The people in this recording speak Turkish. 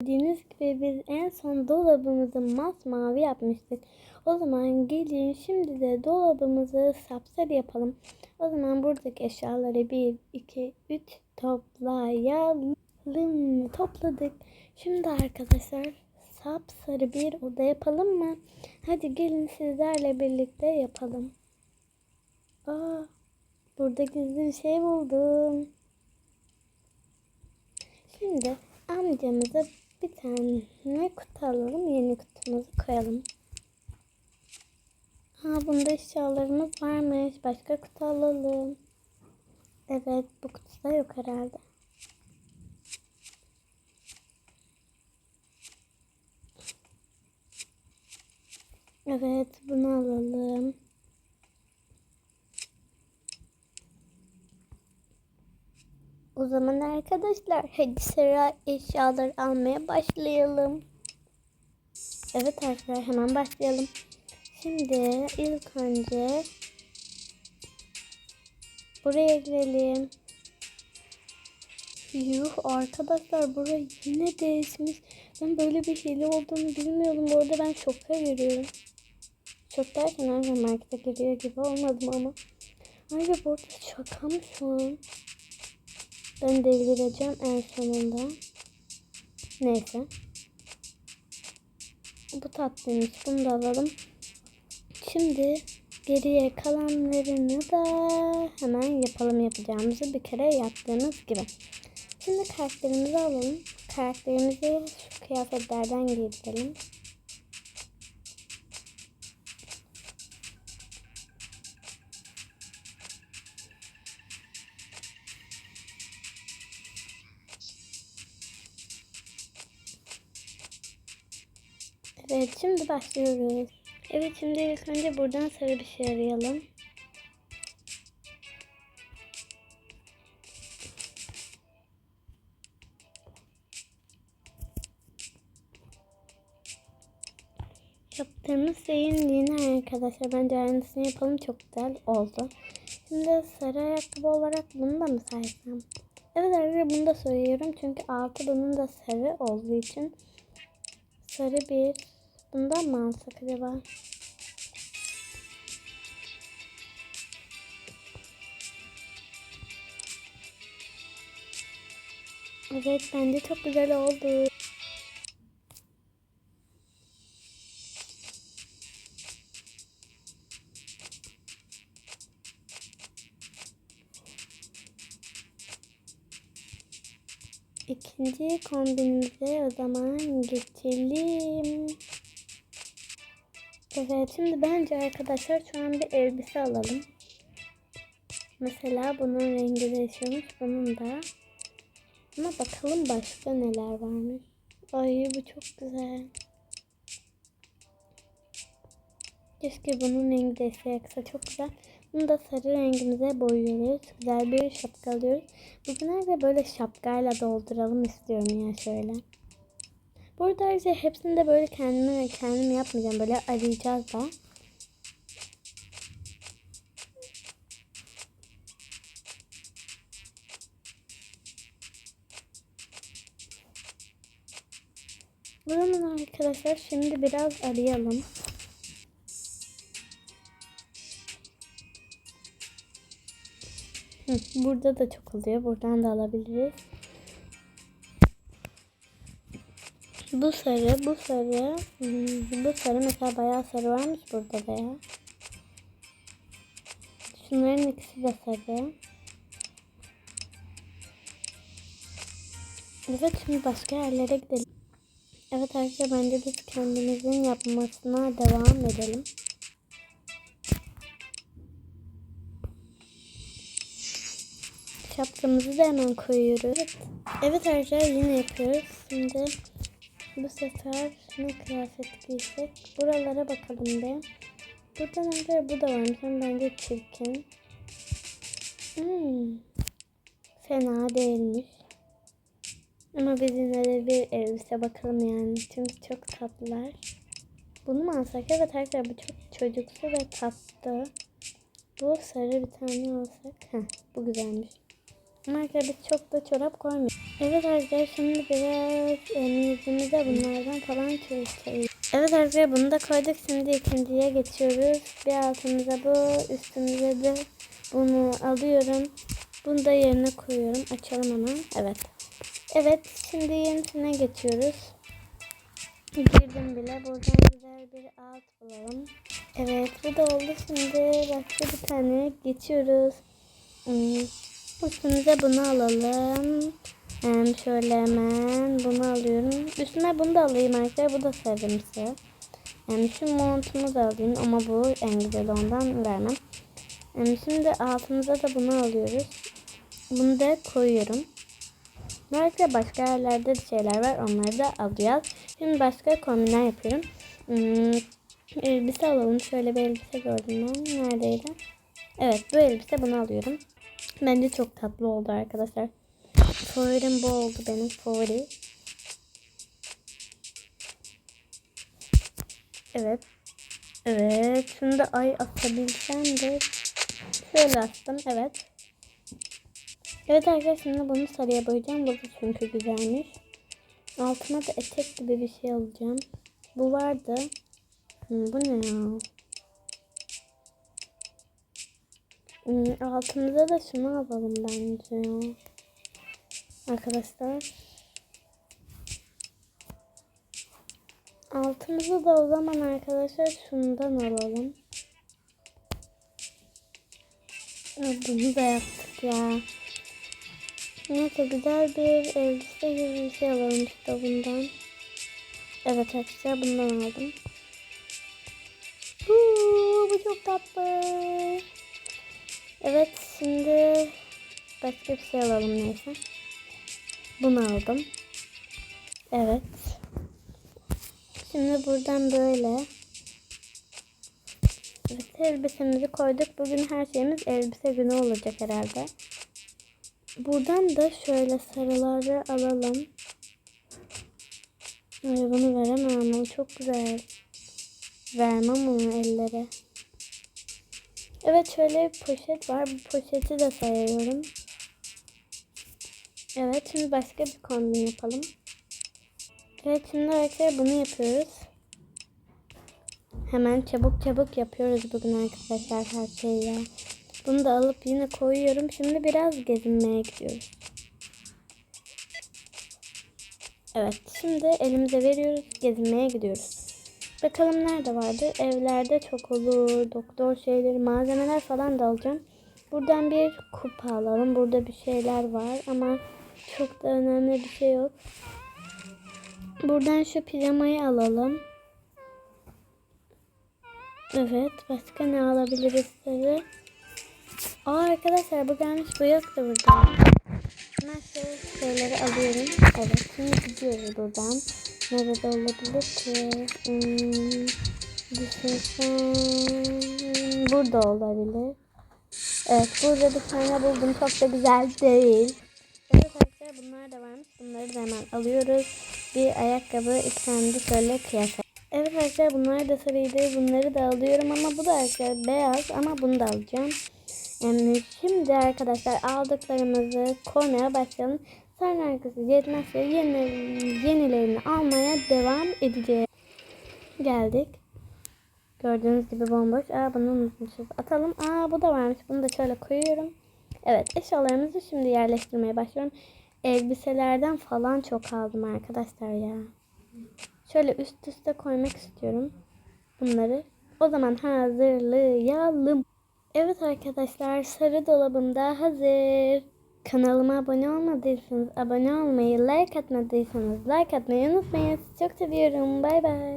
Bildiğiniz gibi biz en son dolabımızı masmavi yapmıştık. O zaman gelin şimdi de dolabımızı sapsarı yapalım. O zaman buradaki eşyaları 1, 2, 3 toplayalım. Topladık. Şimdi arkadaşlar sapsarı bir oda yapalım mı? Hadi gelin sizlerle birlikte yapalım. Aa, burada gizli bir şey buldum. Şimdi amcamıza bir tane kutu alalım. Yeni kutumuzu koyalım. Ha bunda eşyalarımız varmış. Başka kutu alalım. Evet bu kutuda yok herhalde. Evet bunu alalım. O zaman arkadaşlar hadi sıra eşyalar almaya başlayalım. Evet arkadaşlar hemen başlayalım. Şimdi ilk önce buraya girelim. Yuh arkadaşlar burayı yine değişmiş. Ben böyle bir hile olduğunu bilmiyordum. Bu arada ben şoka giriyorum. Şok derken aynı markete giriyor gibi olmadım ama. Ayrıca bu arada şaka mı şu an? Ben delireceğim en sonunda. Neyse. Bu tatlıymış. Bunu da alalım. Şimdi geriye kalanlarını da hemen yapalım yapacağımızı bir kere yaptığımız gibi. Şimdi karakterimizi alalım. Karakterimizi şu kıyafetlerden giydirelim. Evet şimdi başlıyoruz. Evet şimdi ilk önce buradan sarı bir şey arayalım. Yaptığımız şeyin yine arkadaşlar bence aynısını yapalım çok güzel oldu. Şimdi sarı ayakkabı olarak bunu da mı saysam? Evet arkadaşlar bunu da söylüyorum çünkü altı bunun da sarı olduğu için sarı bir bundan mı alsak acaba? Evet bence çok güzel oldu. İkinci kombinimize o zaman geçelim. Evet şimdi bence arkadaşlar şu an bir elbise alalım. Mesela bunun rengi değişiyormuş. Bunun da. Ama bakalım başka neler varmış. Ay bu çok güzel. Keşke bunun rengi değişse yaksa çok güzel. Bunu da sarı rengimize boyuyoruz. Güzel bir şapka alıyoruz. Bugünlerde böyle şapkayla dolduralım istiyorum ya şöyle. Burada ayrıca hepsini de böyle kendime kendim yapmayacağım. Böyle arayacağız da. Buranın arkadaşlar şimdi biraz arayalım. Burada da çok oluyor. Buradan da alabiliriz. Bu sarı, bu sarı, hmm, bu sarı mesela bayağı sarı varmış burada da ya. Şunların ikisi de sarı. Evet şimdi başka yerlere gidelim. Evet arkadaşlar bence biz kendimizin yapmasına devam edelim. Şapkamızı da hemen koyuyoruz. Evet, evet arkadaşlar yine yapıyoruz. Şimdi bu sefer ne kıyafet giysek? Buralara bakalım bir. Buradan önce bu da varmış ama bence çirkin. Hmm. Fena değilmiş. Ama biz yine de bir elbise bakalım yani. Çünkü çok tatlılar. Bunu mu alsak? Evet arkadaşlar bu çok çocuksu ve tatlı. Bu sarı bir tane alsak. Heh, bu güzelmiş. Arkadaşlar biz çok da çorap koymuyoruz. Evet arkadaşlar şimdi biraz e, üstümüze bunlardan falan çözeceğiz. Evet arkadaşlar bunu da koyduk. Şimdi ikinciye geçiyoruz. Bir altımıza bu, üstümüze de bunu alıyorum. Bunu da yerine koyuyorum. Açalım hemen. Evet. Evet şimdi yenisine geçiyoruz. Girdim bile. Buradan güzel bir alt bulalım. Evet bu da oldu. Şimdi başka bir tane geçiyoruz. Hmm, Üstümüze bunu alalım. Hem şöyle hemen bunu alıyorum. Üstüne bunu da alayım arkadaşlar. Bu da sarımsı. Yani şu montumu da alayım ama bu en güzel ondan vermem. Yani şimdi altımıza da bunu alıyoruz. Bunu da koyuyorum. Belki başka yerlerde de şeyler var. Onları da alacağız. Şimdi başka kombinler yapıyorum. Hmm, elbise alalım. Şöyle bir elbise gördüm ben. Neredeydi? Evet bu elbise bunu alıyorum. Bence çok tatlı oldu arkadaşlar. Favorim bu oldu benim favori. Evet. Evet. Da ay atabilsem de şöyle astım. Evet. Evet arkadaşlar şimdi bunu sarıya boyayacağım. Bu da çünkü güzelmiş. Altıma da etek gibi bir şey alacağım. Bu vardı. Hmm, bu ne ya? Altımıza da şunu alalım bence. Arkadaşlar. Altımıza da o zaman arkadaşlar şundan alalım. Bunu da yaptık ya. Neyse güzel bir elbise gibi bir şey alalım işte bundan. Evet arkadaşlar bundan aldım. Uuu, bu çok tatlı. Evet şimdi başka bir şey alalım neyse. Bunu aldım. Evet. Şimdi buradan böyle. Evet elbisemizi koyduk. Bugün her şeyimiz elbise günü olacak herhalde. Buradan da şöyle sarıları alalım. Ay, bunu veremem ama çok güzel. Vermem onu ellere. Evet şöyle bir poşet var. Bu poşeti de sayıyorum. Evet şimdi başka bir kombin yapalım. Evet şimdi arkadaşlar bunu yapıyoruz. Hemen çabuk çabuk yapıyoruz bugün arkadaşlar her şeyi ya. Bunu da alıp yine koyuyorum. Şimdi biraz gezinmeye gidiyoruz. Evet şimdi elimize veriyoruz. Gezinmeye gidiyoruz. Bakalım nerede vardı? Evlerde çok olur. Doktor şeyleri, malzemeler falan da alacağım. Buradan bir kupa alalım. Burada bir şeyler var ama çok da önemli bir şey yok. Buradan şu pijamayı alalım. Evet. Başka ne alabiliriz tabi? Aa arkadaşlar bu gelmiş bu yoktu burada. Hemen şu şeyleri alıyorum. Evet. Şimdi gidiyoruz buradan. Nerede olabilir ki? Hmm, düşünsem... Burada olabilir. Evet burada bir tane buldum. Çok da güzel değil. Evet arkadaşlar bunlar da varmış. Bunları da hemen alıyoruz. Bir ayakkabı, iki tane şöyle kıyafet. Evet arkadaşlar bunlar da sarıydı. Bunları da alıyorum ama bu da arkadaşlar beyaz ama bunu da alacağım. Yani şimdi arkadaşlar aldıklarımızı koymaya başlayalım. Sonra arkası yetmezse yeni, yenilerini almaya devam edeceğiz. Geldik. Gördüğünüz gibi bomboş. Aa bunu unutmuşuz. Atalım. Aa bu da varmış. Bunu da şöyle koyuyorum. Evet eşyalarımızı şimdi yerleştirmeye başlıyorum. Elbiselerden falan çok aldım arkadaşlar ya. Şöyle üst üste koymak istiyorum. Bunları. O zaman hazırlayalım. Evet arkadaşlar sarı dolabım da hazır. Kanalıma abone olmadıysanız abone olmayı, like atmadıysanız like atmayı unutmayın. Sizi çok seviyorum. Bay bay.